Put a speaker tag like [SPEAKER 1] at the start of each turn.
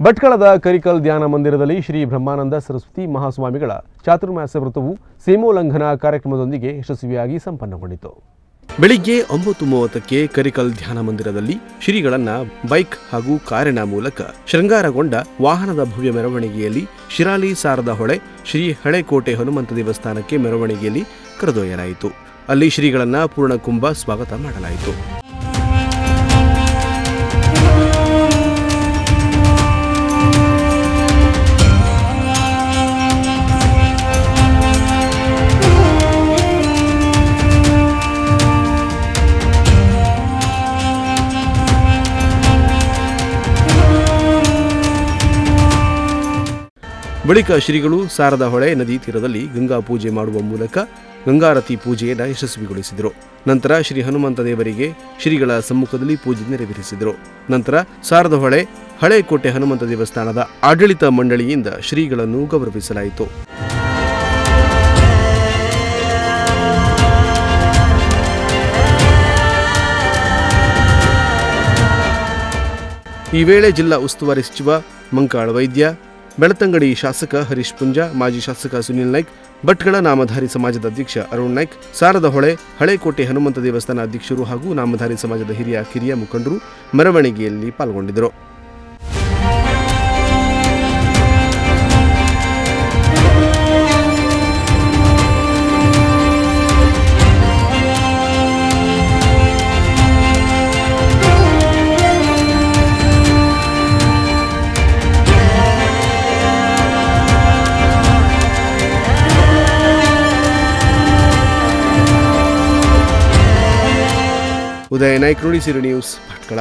[SPEAKER 1] ಭಟ್ಕಳದ ಕರಿಕಲ್ ಧ್ಯಾನ ಮಂದಿರದಲ್ಲಿ ಶ್ರೀ ಬ್ರಹ್ಮಾನಂದ ಸರಸ್ವತಿ ಮಹಾಸ್ವಾಮಿಗಳ ಚಾತುರ್ಮಾಸ ವ್ರತವು ಸೀಮೋಲ್ಲಂಘನ ಕಾರ್ಯಕ್ರಮದೊಂದಿಗೆ ಯಶಸ್ವಿಯಾಗಿ ಸಂಪನ್ನಗೊಂಡಿತು. ಬೆಳಿಗ್ಗೆ ಒಂಬತ್ತು ಮೂವತ್ತಕ್ಕೆ ಕರಿಕಲ್ ಧ್ಯಾನ ಮಂದಿರದಲ್ಲಿ ಶ್ರೀಗಳನ್ನ ಬೈಕ್ ಹಾಗೂ ಕಾರಿನ ಮೂಲಕ ಶೃಂಗಾರಗೊಂಡ ವಾಹನದ ಭವ್ಯ ಮೆರವಣಿಗೆಯಲ್ಲಿ ಶಿರಾಲಿ ಸಾರದ ಹೊಳೆ, ಶ್ರೀ ಹಳೆಕೋಟೆ ಹನುಮಂತ ದೇವಸ್ಥಾನಕ್ಕೆ ಮೆರವಣಿಗೆಯಲ್ಲಿ ಕರೆದೊಯ್ಯಲಾಯಿತು. ಅಲ್ಲಿ ಶ್ರೀಗಳನ್ನ ಪೂರ್ಣಕುಂಭ ಸ್ವಾಗತ ಮಾಡಲಾಯಿತು. ಬಳಿಕ ಶ್ರೀಗಳು ಸಾರದ ಹೊಳೆ ನದಿ ತೀರದಲ್ಲಿ ಗಂಗಾ ಪೂಜೆ ಮಾಡುವ ಮೂಲಕ ಗಂಗಾರತಿ ಪೂಜೆಯನ್ನು ಯಶಸ್ವಿಗೊಳಿಸಿದರು. ನಂತರ ಶ್ರೀ ಹನುಮಂತ ದೇವರಿಗೆ ಶ್ರೀಗಳ ಸಮ್ಮುಖದಲ್ಲಿ ಪೂಜೆ ನೆರವೇರಿಸಿದರು. ನಂತರ ಸಾರದ ಹೊಳೆ ಹಳೆಕೋಟೆ ಹನುಮಂತ ದೇವಸ್ಥಾನದ ಆಡಳಿತ ಮಂಡಳಿಯಿಂದ ಶ್ರೀಗಳನ್ನು ಗೌರವಿಸಲಾಯಿತು. ಈ ವೇಳೆ ಜಿಲ್ಲಾ ಉಸ್ತುವಾರಿ ಸಚಿವ ಮಂಕಾಳ ವೈದ್ಯ ಬೆಳತಂಗಡಿ ಶಾಸಕ ಹರೀಶ್ ಪುಂಜಾ, ಮಾಜಿ ಶಾಸಕ ಸುನಿಲ್ ನಾಯ್ಕ್ ಭಟ್ಗಳ ನಾಮಧಾರಿ ಸಮಾಜದ ಅಧ್ಯಕ್ಷ ಅರುಣ್ ನಾಯ್ಕ್, ಸಾರದ ಹೊಳೆ ಹಳೆಕೋಟೆ ಹನುಮಂತ ದೇವಸ್ಥಾನ ಅಧ್ಯಕ್ಷರು ಹಾಗೂ ನಾಮಧಾರಿ ಸಮಾಜದ ಹಿರಿಯ ಕಿರಿಯ ಮುಖಂಡರು ಮೆರವಣಿಗೆಯಲ್ಲಿ ಪಾಲ್ಗೊಂಡಿದ್ದರು. ಉದಯ ನಾಯ್ಕ್ ನುಡಿಸಿರು ನ್ಯೂಸ್ ಭಟ್ಕಳ.